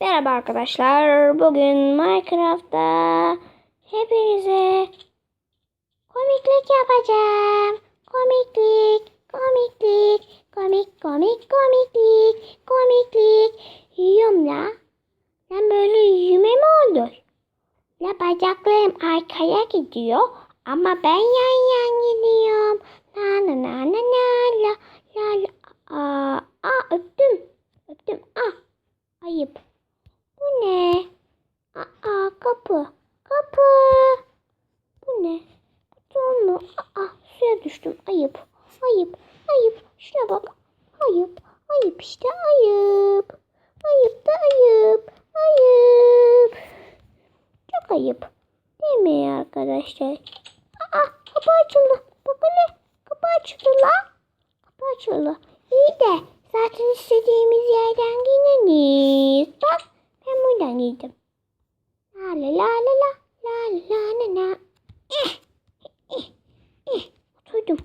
Merhaba arkadaşlar. Bugün Minecraft'ta hepinize komiklik yapacağım. Komiklik, komiklik, komik, komik, komiklik, komiklik. Yiyorum la. Ben böyle yüzüme mi oldu? La bacaklarım arkaya gidiyor ama ben yan yan gidiyorum. La la la la la la la. Aa, aa öptüm. Öptüm. Ah. Ayıp. Ne? Aa kapı. Kapı. Bu ne? Kutu mu? Aa suya düştüm. Ayıp. Ayıp. Ayıp. Şuna bak. Ayıp. Ayıp işte ayıp. Ayıp da ayıp. Ayıp. Çok ayıp. Değil mi arkadaşlar? Aa kapı açıldı. Bak hele. Kapı açıldı la. Kapı açıldı. İyi de zaten istediğimiz yerden gideriz. Bak ben buradan gittim. La la la la la la la la la. Eh, eh, eh. Oturdum.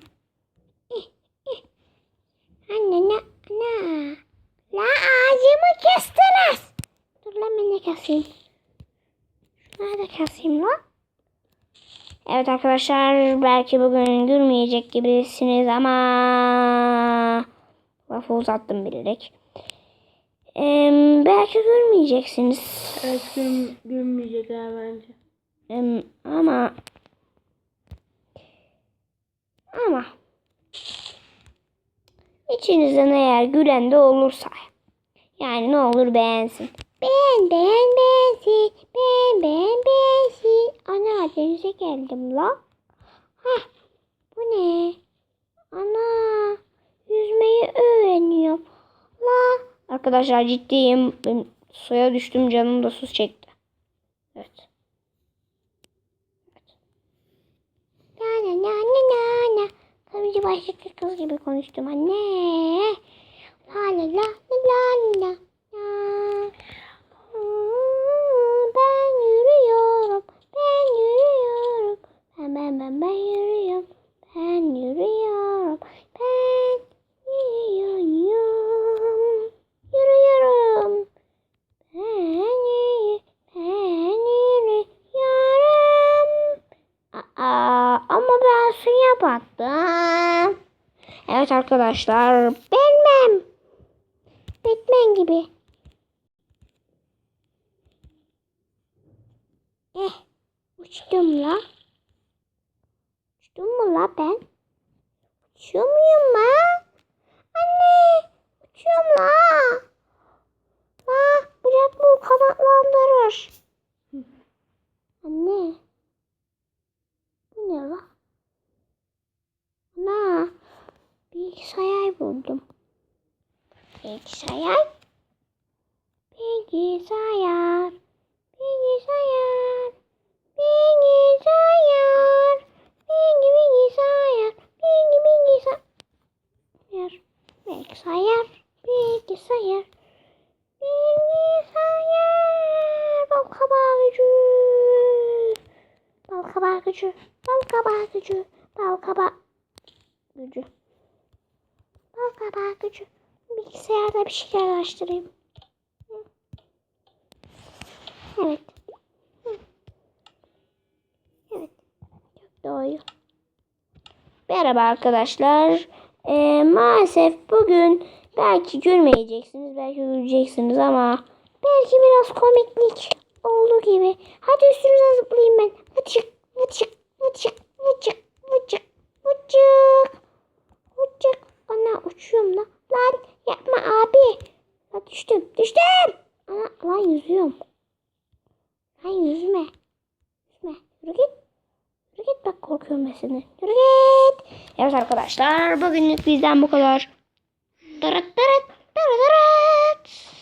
Eh, eh. Anne ne ne? La ağacımı kestiniz. Dur lan ben de keseyim. Şunları da keseyim lan. Evet arkadaşlar belki bugün gülmeyecek gibisiniz ama lafı uzattım bilerek. Belki gülmeyeceksiniz. Evet gül, gülmeyecekler bence. Em, ama ama içinizden eğer gülen de olursa yani ne olur beğensin. Beğen beğen beğensin. Beğen beğen beğensin. Ana denize geldim la. Hah bu ne? Ana yüzmeyi öğreniyorum. La. Arkadaşlar ciddiyim. Ben suya düştüm canım da su çekti. Evet. Na na na na na na. Tabii başka kız gibi konuştum anne. La la la la la Ben yürüyorum. Ben yürüyorum. Ben ben ben ben yürüyorum. Ben yürüyorum. Ben yürüyorum. Yürüyorum. Ben yürü- ben yürüyorum. Aa, ama ben suya battım. Evet arkadaşlar. Bilmem. Batman gibi. Eh. Uçtum la. Uçtum mu la ben? Uçuyor muyum la? Anne. Uçuyorum la. La. Bırak bu kanatlandırır. Anne. Bu ne la? Ana. Bilgisayar buldum. Bilgisayar. Bilgisayar. Bilgisayar. Bilgisayar. Bilgi bilgisayar. Bilgi bilgisayar. Bilgisayar. Bilgisayar. Bilgisayar. Bal kabağı gücü. Bal kabağı gücü. Bal kabağı gücü. Bal kabağı gücü. Kabağı gücü. Bilgisayarda bir şeyler araştırayım. Evet. Evet. Çok doğru. Merhaba arkadaşlar. Ee, maalesef bugün belki gülmeyeceksiniz, belki güleceksiniz ama belki biraz komiklik olduğu gibi. Hadi üstünüze zıplayayım Lan düştüm, düştüm. Ana, lan yüzüyorum. Lan yüzme. Yüzme. Yürü git. Yürü git bak korkuyorum ben senden. Yürü git. Evet arkadaşlar bugünlük bizden bu kadar. Dırıt